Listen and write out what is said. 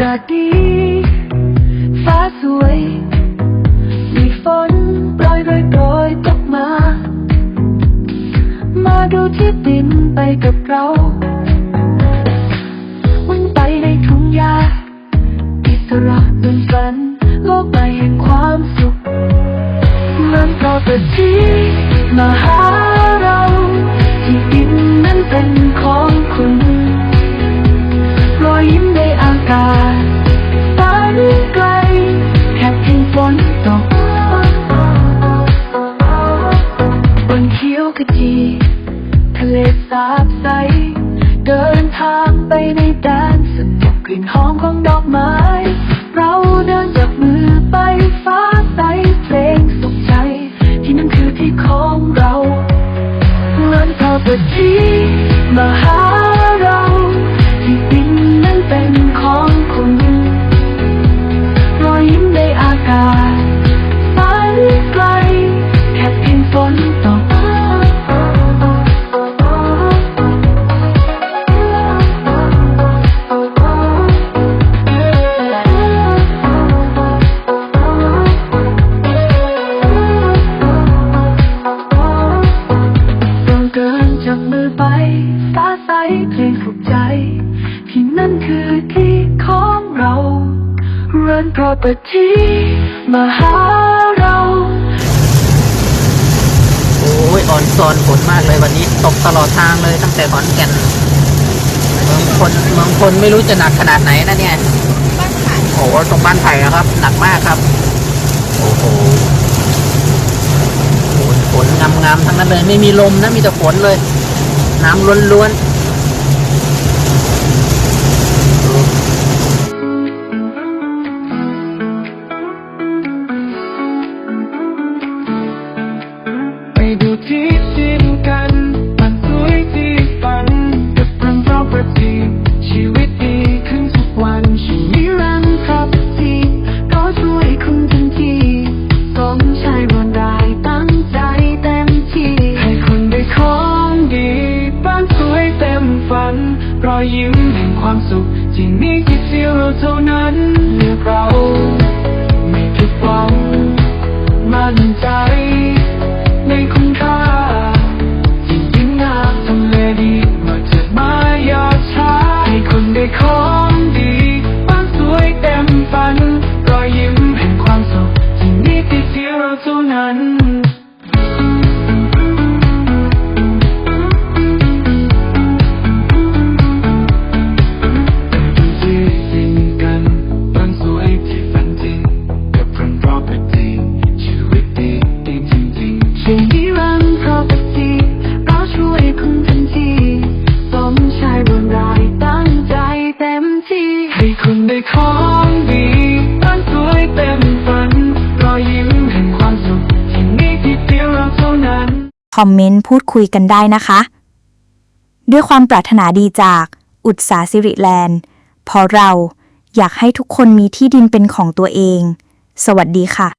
ศดีฟ้าสวย มีฝนโปรยโรยโปรยตกมา มาดูที่ดินไปกับเราวันไปในทุ่งหญ้าอิสระเหมือนฝัน โลกใบแห่งความสุขมันก็เปิดที่มาหาเราที่ดินนั้นเป็นของคุณรอยยิ้มในอากาศ ไปในแดนสนุกกลิ่นหอมของดอกไม้ เรือน property มาหาเรา โอ้ยอ่อนซอนฝนมากเลยวันนี้ ตกตลอดทางเลยตั้งแต่ขอนแก่นเมืองพลเมืองพลไม่รู้จะหนักขนาดไหนนะเนี่ยโอ้โหตรงบ้านไผ่นะครับ หนักมากครับ โอ้โหฝนฝนงามๆทั้งนั้นเลย ไม่มีลมนะมีแต่ฝนเลย น้ำล้วนๆ รอยยิ้มแห่งความสุขที่มีแค่เสียวเราเท่านั้นเลือกเรา คอมเมนต์พูดคุยกันได้นะคะ ด้วยความปรารถนาดีจากอุตสาสิริแลนด์พอเราอยากให้ทุกคนมีที่ดินเป็นของตัวเอง สวัสดีค่ะ